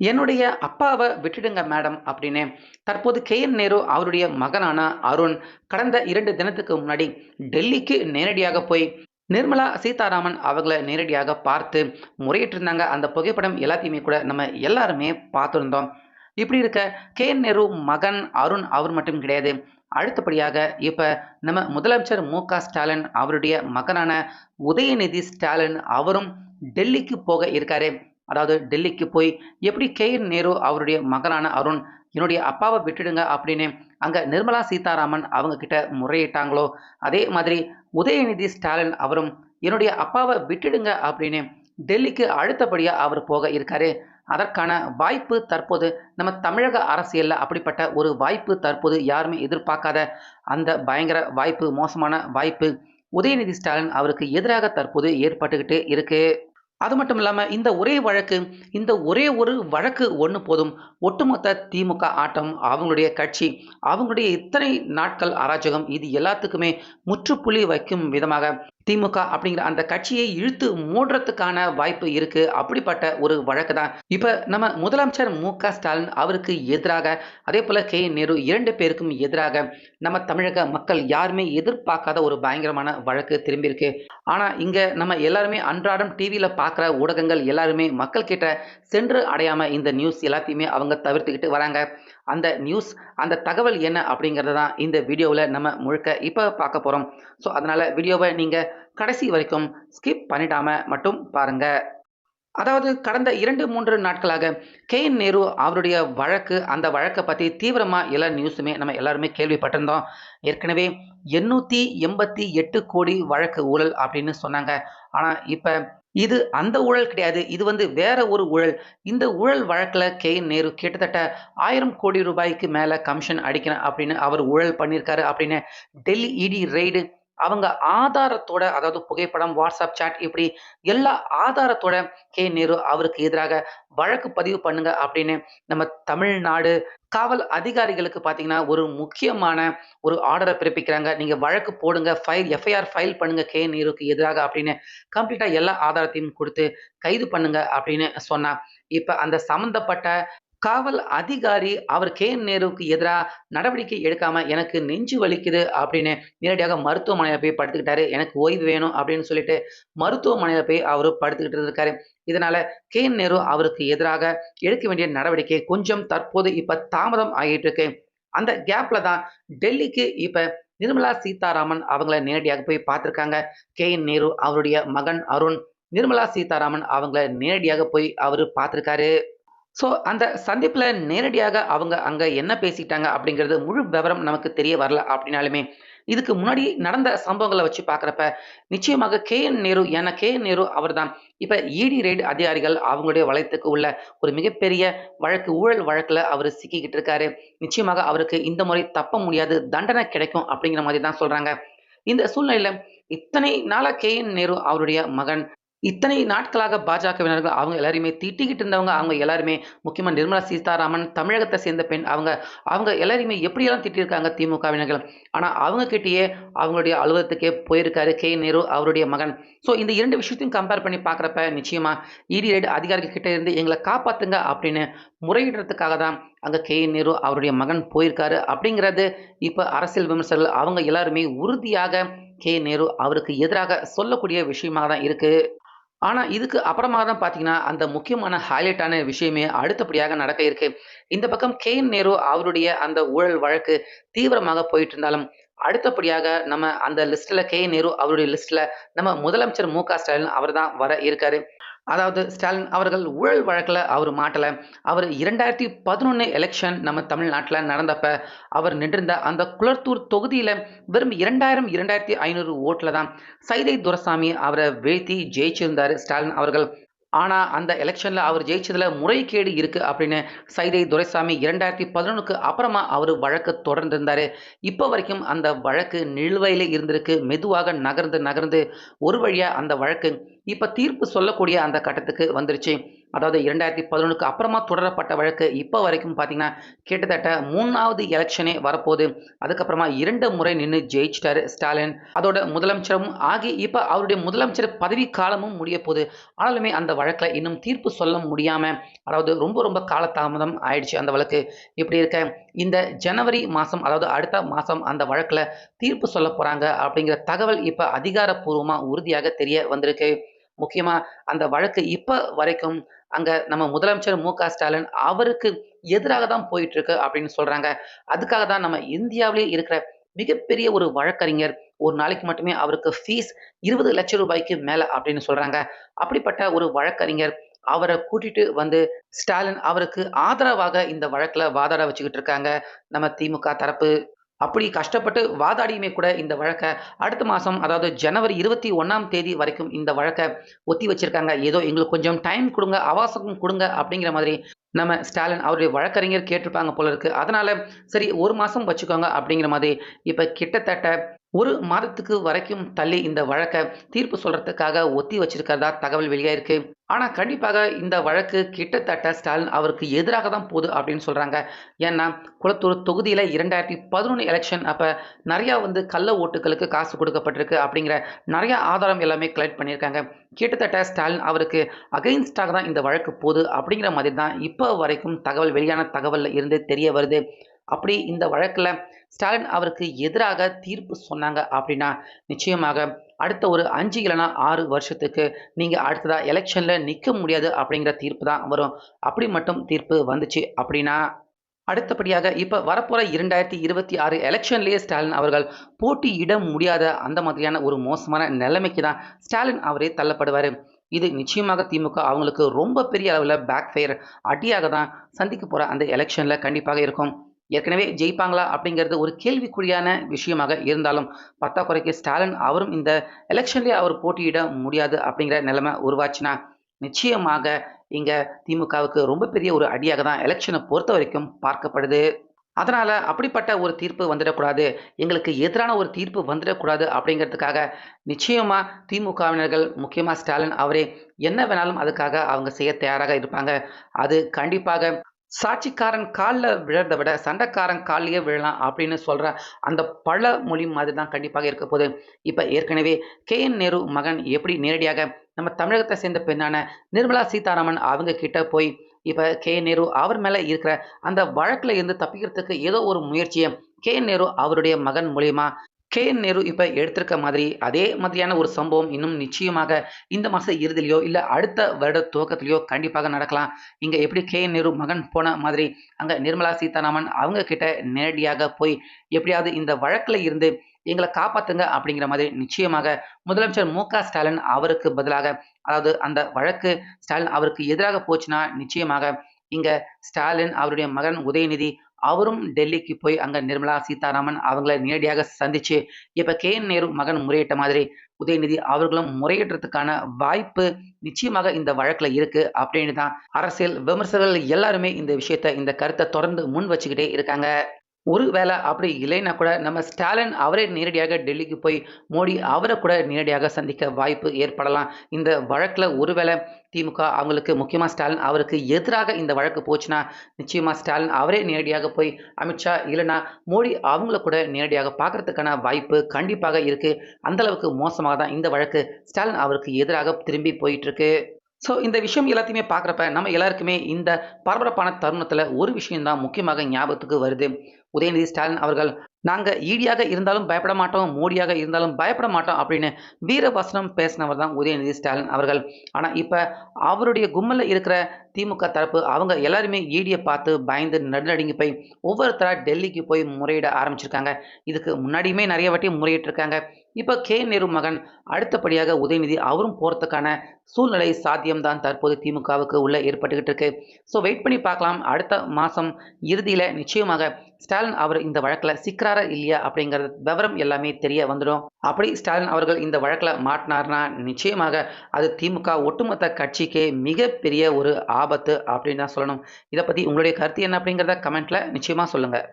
என்னுடைய அப்பாவை விட்டுடுங்க மேடம் அப்படின்னு தற்போது கே என் நேரு அவருடைய மகனான அருண் கடந்த இரண்டு தினத்துக்கு முன்னாடி டெல்லிக்கு நேரடியாக போய் நிர்மலா சீதாராமன் அவங்கள நேரடியாக பார்த்து முறையிட்டிருந்தாங்க. அந்த புகைப்படம் எல்லாத்தையுமே கூட நம்ம எல்லாருமே பார்த்துருந்தோம். இப்படி இருக்க கே என் நேரு மகன் அருண் அவர் மட்டும் கிடையாது. அடுத்தபடியாக இப்போ நம்ம முதலமைச்சர் மு க ஸ்டாலின் அவருடைய மகனான உதயநிதி ஸ்டாலின் அவரும் டெல்லிக்கு போக இருக்காரு. அதாவது டெல்லிக்கு போய் எப்படி கேஎன் நேரு அவருடைய மகனான அருண் என்னுடைய அப்பாவை விட்டுடுங்க அப்படின்னு அங்கே நிர்மலா சீதாராமன் அவங்க கிட்ட முறையிட்டாங்களோ? அதே மாதிரி உதயநிதி ஸ்டாலின் அவரும் என்னுடைய அப்பாவை விட்டுடுங்க அப்படின்னு டெல்லிக்கு அடுத்தபடியாக அவர் போக இருக்காரு. அதற்கான வாய்ப்பு தற்போது நம்ம தமிழக அரசியலில் அப்படிப்பட்ட ஒரு வாய்ப்பு தற்போது யாருமே எதிர்பார்க்காத அந்த பயங்கர வாய்ப்பு மோசமான வாய்ப்பு உதயநிதி ஸ்டாலின் அவருக்கு எதிராக தற்போது ஏற்பட்டுக்கிட்டு இருக்குது அது மட்டும் இல்லாமல் இந்த ஒரே வழக்கு இந்த ஒரே ஒரு வழக்கு ஒன்று போதும். ஒட்டுமொத்த திமுக ஆட்டம் அவங்களுடைய கட்சி அவங்களுடைய இத்தனை நாட்கள் அராஜகம் இது எல்லாத்துக்குமே முற்றுப்புள்ளி வைக்கும் விதமாக திமுக அப்படிங்கிற அந்த கட்சியை இழுத்து மூடுறதுக்கான வாய்ப்பு இருக்கு. அப்படிப்பட்ட ஒரு வழக்கு தான் இப்போ நம்ம முதலமைச்சர் மு க ஸ்டாலின் அவருக்கு எதிராக அதே போல கே. நேரு இரண்டு பேருக்கும் எதிராக நம்ம தமிழக மக்கள் யாருமே எதிர்பார்க்காத ஒரு பயங்கரமான வழக்கு திரும்பியிருக்கு. ஆனால் இங்கே நம்ம எல்லாருமே அன்றாடம் டிவியில் பார்க்குற ஊடகங்கள் எல்லாருமே மக்கள் கிட்ட சென்று அடையாமல் இந்த நியூஸ் எல்லாத்தையுமே அவங்க தவிர்த்துக்கிட்டு வராங்க. அந்த நியூஸ் அந்த தகவல் என்ன அப்படிங்கிறத தான் இந்த வீடியோவில் நம்ம முழுக்க இப்போ பார்க்க போகிறோம் ஸோ அதனால் வீடியோவை நீங்கள் கடைசி வரைக்கும் ஸ்கிப் பண்ணிடாமல் மட்டும் பாருங்கள் அதாவது கடந்த இரண்டு மூன்று நாட்களாக கே என் நேரு அவருடைய வழக்கு அந்த வழக்கை பற்றி தீவிரமாக எல்லா நியூஸுமே நம்ம எல்லாருமே கேள்விப்பட்டிருந்தோம். ஏற்கனவே எண்ணூற்றி எண்பத்தி எட்டு கோடி வழக்கு ஊழல் அப்படின்னு சொன்னாங்க. ஆனால் இப்போ இது அந்த ஊழல் கிடையாது. இது வந்து வேற ஒரு ஊழல். இந்த ஊழல் வழக்கில் கே என் நேரு கிட்டத்தட்ட ஆயிரம் கோடி ரூபாய்க்கு மேலே கமிஷன் அடிக்கிறேன் அப்படின்னு அவர் ஊழல் பண்ணியிருக்காரு அப்படின்னு டெல்லி இடி ரெய்டு அவங்க ஆதாரத்தோட அதாவது புகைப்படம் வாட்ஸ்அப் சாட் இப்படி எல்லா ஆதாரத்தோட கே நேரு அவருக்கு எதிராக வழக்கு பதிவு பண்ணுங்க அப்படின்னு நம்ம தமிழ்நாடு காவல் அதிகாரிகளுக்கு பார்த்தீங்கன்னா ஒரு முக்கியமான ஒரு ஆர்டரை பிறப்பிக்கிறாங்க. நீங்கள் வழக்கு போடுங்க ஃபைல் எஃப்ஐஆர் ஃபைல் பண்ணுங்க கே நேருக்கு எதிராக அப்படின்னு கம்ப்ளீட்டாக எல்லா ஆதாரத்தையும் கொடுத்து கைது பண்ணுங்க அப்படின்னு சொன்னா இப்போ அந்த சம்மந்தப்பட்ட காவல் அதிகாரி அவர் கே. என். நேருவுக்கு எதிராக நடவடிக்கை எடுக்காம எனக்கு நெஞ்சு வலிக்குது அப்படின்னு நேரடியாக மருத்துவமனையில் போய் படுத்துக்கிட்டாரு. எனக்கு ஓய்வு வேணும் அப்படின்னு சொல்லிட்டு மருத்துவமனையில் போய் அவர் படுத்துக்கிட்டு இருக்காரு இதனால கே. என். நேரு அவருக்கு எதிராக எடுக்க வேண்டிய நடவடிக்கை கொஞ்சம் தற்போது இப்ப தாமதம் ஆகிட்டு இருக்கு. அந்த கேப்ல தான் டெல்லிக்கு இப்ப நிர்மலா சீதாராமன் அவங்கள நேரடியாக போய் பார்த்துருக்காங்க. கே. என். நேரு அவருடைய மகன் அருண் நிர்மலா சீதாராமன் அவங்கள நேரடியாக போய் அவர் பார்த்துருக்காரு. ஸோ அந்த சந்திப்பில் நேரடியாக அவங்க அங்கே என்ன பேசிட்டாங்க அப்படிங்கிறது முழு விவரம் நமக்கு தெரிய வரல அப்படின்னாலுமே இதுக்கு முன்னாடி நடந்த சம்பவங்களை வச்சு பார்க்குறப்ப நிச்சயமாக கே. என். நேரு ஏன்னா கே. என். நேரு அவர் தான் இப்போ இடி ரெய்டு அதிகாரிகள் அவங்களுடைய வளையத்துக்கு உள்ள ஒரு மிகப்பெரிய வழக்கு ஊழல் வழக்கில் அவர் சிக்கிக்கிட்டு இருக்காரு. நிச்சயமாக அவருக்கு இந்த முறை தப்ப முடியாது தண்டனை கிடைக்கும் அப்படிங்கிற மாதிரி தான் சொல்கிறாங்க இந்த சூழ்நிலையில் இத்தனை நாளாக கே. என். நேரு அவருடைய மகன் இத்தனை நாட்களாக பாஜகவினர்கள் அவங்க எல்லாருமே திட்டிக்கிட்டு இருந்தவங்க அவங்க எல்லாருமே முக்கியமாக நிர்மலா சீதாராமன் தமிழகத்தை சேர்ந்த பெண் அவங்க அவங்க எல்லாருமே எப்படியெல்லாம் திட்டிருக்காங்க திமுகவினர்கள்? ஆனால் அவங்க கிட்டேயே அவங்களுடைய அலுவலகத்துக்கே போயிருக்காரு கே. நேரு அவருடைய மகன். ஸோ இந்த இரண்டு விஷயத்தையும் கம்பேர் பண்ணி பார்க்குறப்ப நிச்சயமாக இடி ரைடு அதிகாரிகள் கிட்டே இருந்து எங்களை காப்பாற்றுங்க அப்படின்னு முறையிடுறதுக்காக தான் அங்கே கே. நேரு அவருடைய மகன் போயிருக்காரு அப்படிங்கிறது இப்போ அரசியல் விமர்சகர்கள் அவங்க எல்லாருமே உறுதியாக கே. நேரு அவருக்கு எதிராக சொல்லக்கூடிய விஷயமாக தான் இருக்குது ஆனால் இதுக்கு அப்புறமா தான் பார்த்தீங்கன்னா அந்த முக்கியமான ஹைலைட்டான விஷயமே அடுத்தபடியாக நடக்க இருக்கு. இந்த பக்கம் கே. என். நேரு அவருடைய அந்த ஊழல் வழக்கு தீவிரமாக போயிட்டு இருந்தாலும் அடுத்தபடியாக நம்ம அந்த லிஸ்ட்ல கே. நேரு அவருடைய லிஸ்ட்ல நம்ம முதலமைச்சர் மு க ஸ்டாலின் அவர் தான் வர இருக்காரு. அதாவது ஸ்டாலின் அவர்கள் ஊழல் வழக்கில் அவர் மாட்டலை. அவர் இரண்டாயிரத்தி பதினொன்று எலெக்ஷன் நம்ம தமிழ்நாட்டில் நடந்தப்ப அவர் நின்றிருந்த அந்த குளத்தூர் தொகுதியில் வெறும் இரண்டாயிரம் இரண்டாயிரத்தி ஐநூறு ஓட்டில் தான் சைதை துரசாமி அவரை வீழ்த்தி ஜெயிச்சிருந்தார் ஸ்டாலின் அவர்கள். ஆனால் அந்த எலெக்ஷனில் அவர் ஜெயிச்சதில் முறைகேடு இருக்குது அப்படின்னு சைதை துரைசாமி இரண்டாயிரத்தி பதினொன்றுக்கு அப்புறமா அவர் வழக்கு தொடர்ந்திருந்தார். இப்போ வரைக்கும் அந்த வழக்கு நிலுவையில் இருந்திருக்கு. மெதுவாக நகர்ந்து நகர்ந்து ஒரு வழியாக அந்த வழக்கு இப்ப தீர்ப்பு சொல்லக்கூடிய அந்த கட்டத்துக்கு வந்துருச்சு. அதாவது 2011க்கு அப்புறமா தொடரப்பட்ட வழக்கு இப்போ வரைக்கும் பார்த்தீங்கன்னா, கிட்டத்தட்ட மூணாவது எலெக்ஷனே வரப்போகுது அதுக்கப்புறமா இரண்டு முறை நின்று ஜெயிச்சிட்டாரு ஸ்டாலின். அதோட முதலமைச்சரும் ஆகி இப்போ அவருடைய முதலமைச்சர் பதவி காலமும் முடியப்போது. ஆனாலுமே அந்த வழக்கில் இன்னும் தீர்ப்பு சொல்ல முடியாமல் அதாவது ரொம்ப ரொம்ப காலதாமதம் ஆயிடுச்சு அந்த வழக்கு. இப்படி இருக்க இந்த ஜனவரி மாதம் அதாவது அடுத்த மாதம் அந்த வழக்கில் தீர்ப்பு சொல்ல போகிறாங்க அப்படிங்கிற தகவல் இப்போ அதிகாரப்பூர்வமாக உறுதியாக தெரிய வந்திருக்கு. முக்கியமாக அந்த வழக்கு இப்போ வரைக்கும் அங்கே நம்ம முதலமைச்சர் மு. க. ஸ்டாலின் அவருக்கு எதிராக தான் போயிட்டு இருக்கு அப்படின்னு சொல்றாங்க. அதுக்காக தான் நம்ம இந்தியாவிலே இருக்கிற மிகப்பெரிய ஒரு வழக்கறிஞர் ஒரு நாளைக்கு மட்டுமே அவருக்கு ஃபீஸ் இருபது லட்சம் ரூபாய்க்கு மேலே அப்படின்னு சொல்றாங்க. அப்படிப்பட்ட ஒரு வழக்கறிஞர் அவரை கூட்டிட்டு வந்து ஸ்டாலின் அவருக்கு ஆதரவாக இந்த வழக்கில் வாதாட வச்சுக்கிட்டு இருக்காங்க. நம்ம திமுக தரப்பு. அப்படி கஷ்டப்பட்டு வாதாடியுமே கூட இந்த வழக்கை அடுத்த மாதம் அதாவது ஜனவரி 21ஆம் தேதி வரைக்கும் இந்த வழக்கை ஒத்தி வச்சிருக்காங்க. ஏதோ எங்களுக்கு கொஞ்சம் டைம் கொடுங்க அவாசகம் கொடுங்க அப்படிங்கிற மாதிரி நம்ம ஸ்டாலின் அவருடைய வழக்கறிஞர் கேட்டிருப்பாங்க போல இருக்கு. அதனால சரி ஒரு மாதம் வச்சுக்கோங்க அப்படிங்கிற மாதிரி இப்போ கிட்டத்தட்ட ஒரு மாதத்துக்கு வரைக்கும் தள்ளி இந்த வழக்கை தீர்ப்பு சொல்றதுக்காக ஒத்தி வச்சிருக்கிறதா தகவல் வெளியாயிருக்கு. ஆனா கண்டிப்பாக இந்த வழக்கு கிட்டத்தட்ட ஸ்டாலின் அவருக்கு எதிராக தான் போகுது அப்படின்னு சொல்றாங்க. ஏன்னா குளத்தூர் தொகுதியில 2011 எலக்ஷன் அப்ப நிறையா வந்து கள்ள ஓட்டுகளுக்கு காசு கொடுக்கப்பட்டிருக்கு அப்படிங்கிற நிறையா ஆதாரம் எல்லாமே கலெக்ட் பண்ணியிருக்காங்க. கிட்டத்தட்ட ஸ்டாலின் அவருக்கு அகைன்ஸ்டாக தான் இந்த வழக்கு போகுது அப்படிங்கிற மாதிரி தான் இப்போ வரைக்கும் தகவல் வெளியான தகவலில் இருந்து தெரிய வருது. அப்படி இந்த வழக்கில் ஸ்டாலின் அவருக்கு எதிராக தீர்ப்பு சொன்னாங்க அப்படின்னா, நிச்சயமாக அடுத்த ஒரு அஞ்சு இல்லைன்னா ஆறு வருஷத்துக்கு நீங்கள் அடுத்ததாக எலெக்ஷனில் நிற்க முடியாது அப்படிங்கிற தீர்ப்பு தான் வரும். அப்படி மட்டும் தீர்ப்பு வந்துச்சு அப்படின்னா, அடுத்தபடியாக இப்போ வரப்போகிற இரண்டாயிரத்தி இருபத்தி ஆறு எலெக்ஷன்லேயே ஸ்டாலின் அவர்கள் போட்டியிட முடியாத அந்த மாதிரியான ஒரு மோசமான நிலைமைக்கு தான் ஸ்டாலின் அவரே தள்ளப்படுவார் இது நிச்சயமாக திமுக அவங்களுக்கு ரொம்ப பெரிய அளவில் பேக் ஃபயர் அடியாக தான் சந்திக்க போகிற அந்த எலெக்ஷனில் கண்டிப்பாக இருக்கும். ஏற்கனவே ஜெயிப்பாங்களா அப்படிங்கிறது ஒரு கேள்விக்குறியான விஷயமாக இருந்தாலும், பத்தாக்குறைக்கு ஸ்டாலின் அவரும் இந்த எலெக்ஷன்லேயே அவர் போட்டியிட முடியாது அப்படிங்கிற நிலைமை உருவாச்சுன்னா, நிச்சயமாக இங்கே திமுகவுக்கு ரொம்ப பெரிய ஒரு அடியாக தான் எலெக்ஷனை பொறுத்த வரைக்கும் பார்க்கப்படுது. அதனால் அப்படிப்பட்ட ஒரு தீர்ப்பு வந்துடக்கூடாது. எங்களுக்கு எதிரான ஒரு தீர்ப்பு வந்துடக்கூடாது அப்படிங்கிறதுக்காக நிச்சயமாக திமுகவினர்கள் முக்கியமாக ஸ்டாலின் அவரே என்ன வேணாலும் அதுக்காக அவங்க செய்ய தயாராக இருப்பாங்க. அது கண்டிப்பாக சாட்சிக்காரன் காலில் விழறத விட சண்டைக்காரன் கால்லயே விழலாம் அப்படின்னு சொல்கிற அந்த பல மொழி மாதிரி தான் கண்டிப்பாக இருக்க போது. இப்போ ஏற்கனவே கே. என். நேரு மகன் எப்படி நேரடியாக நம்ம தமிழகத்தை சேர்ந்த பெண்ணான நிர்மலா சீதாராமன் அவங்க கிட்ட போய் இப்போ கே. நேரு அவர் மேலே இருக்கிற அந்த வழக்கில் இருந்து தப்பிக்கிறதுக்கு ஏதோ ஒரு முயற்சியை கே. என். நேரு அவருடைய மகன் மூலியமா கே. என். நேரு இப்போ எடுத்திருக்க மாதிரி அதே மாதிரியான ஒரு சம்பவம் இன்னும் நிச்சயமாக இந்த மாத இறுதியிலையோ இல்லை அடுத்த வருட துவக்கத்திலையோ கண்டிப்பாக நடக்கலாம். இங்கே எப்படி கே. என். நேரு மகன் போன மாதிரி அங்கே நிர்மலா சீதாராமன் அவங்க கிட்ட நேரடியாக போய் எப்படியாவது இந்த வழக்கில் இருந்து எங்களை காப்பாத்துங்க அப்படிங்கிற மாதிரி நிச்சயமாக முதலமைச்சர் மு. க. ஸ்டாலின் அவருக்கு பதிலாக அதாவது அந்த வழக்கு ஸ்டாலின் அவருக்கு எதிராக போச்சுன்னா, நிச்சயமாக இங்க ஸ்டாலின் அவருடைய மகன் உதயநிதி அவரும் டெல்லிக்கு போய் அங்க நிர்மலா சீதாராமன் அவங்கள நேரடியாக சந்திச்சு, இப்ப கே. என். நேரு மகன் முறையிட்ட மாதிரி உதயநிதி அவர்களும் முறையிடுறதுக்கான வாய்ப்பு நிச்சயமாக இந்த வழக்குல இருக்கு அப்படின்னு தான் அரசியல் விமர்சகர்கள் எல்லாருமே இந்த விஷயத்த இந்த கருத்தை தொடர்ந்து முன் வச்சுக்கிட்டே இருக்காங்க. ஒரு வேளை அப்படி இல்லைன்னா கூட நம்ம ஸ்டாலின் அவரே நேரடியாக டெல்லிக்கு போய் மோடி அவரை கூட நேரடியாக சந்திக்க வாய்ப்பு ஏற்படலாம். இந்த வழக்கில் ஒருவேளை திமுக அவங்களுக்கு முக்கியமாக ஸ்டாலின் அவருக்கு எதிராக இந்த வழக்கு போச்சுன்னா, நிச்சயமாக ஸ்டாலின் அவரே நேரடியாக போய் அமித்ஷா இல்லைன்னா மோடி அவங்கள கூட நேரடியாக பார்க்கறதுக்கான வாய்ப்பு கண்டிப்பாக இருக்குது அந்தளவுக்கு மோசமாக தான் இந்த வழக்கு ஸ்டாலின் அவருக்கு எதிராக திரும்பி போயிட்டுருக்கு ஸோ இந்த விஷயம் எல்லாத்தையுமே பார்க்குறப்ப நம்ம எல்லாருக்குமே இந்த பரபரப்பான தருணத்தில் ஒரு விஷயம் தான் முக்கியமாக ஞாபகத்துக்கு வருது. உதயநிதி ஸ்டாலின் அவர்கள் நாங்கள் ஈடியாக இருந்தாலும் பயப்பட மாட்டோம், மோடியாக இருந்தாலும் பயப்பட மாட்டோம் அப்படின்னு வீரவசனம் பேசினவர் தான் உதயநிதி ஸ்டாலின் அவர்கள். ஆனால் இப்போ அவருடைய கும்மலில் இருக்கிற திமுக தரப்பு அவங்க எல்லாருமே ஈடியை பார்த்து பயந்து நடுநடுங்கி போய் ஒவ்வொருத்தராக டெல்லிக்கு போய் முறையிட ஆரம்பிச்சிருக்காங்க. இதுக்கு முன்னாடியுமே நிறைய வாட்டி முறையிட்டிருக்காங்க. இப்போ கே. நேரு மகன் அடுத்தபடியாக உதயநிதி அவரும் போகிறதுக்கான சூழ்நிலை சாத்தியம்தான் தற்போது திமுகவுக்கு உள்ள ஏற்பட்டுக்கிட்டு இருக்கு. ஸோ வெயிட் பண்ணி பார்க்கலாம். அடுத்த மாதம் இறுதியில் நிச்சயமாக ஸ்டாலின் அவர் இந்த வழக்கில் சிக்கிறாரா இல்லையா அப்படிங்கிற விவரம் எல்லாமே தெரிய வந்துடும். அப்படி ஸ்டாலின் அவர்கள் இந்த வழக்கில் மாட்டினார்னா நிச்சயமாக அது திமுக ஒட்டுமொத்த கட்சிக்கே மிகப்பெரிய ஒரு ஆபத்து அப்படின்னு தான் சொல்லணும். இதை பற்றி உங்களுடைய கருத்து என்ன அப்படிங்கிறத கமெண்ட்டில் நிச்சயமாக சொல்லுங்கள்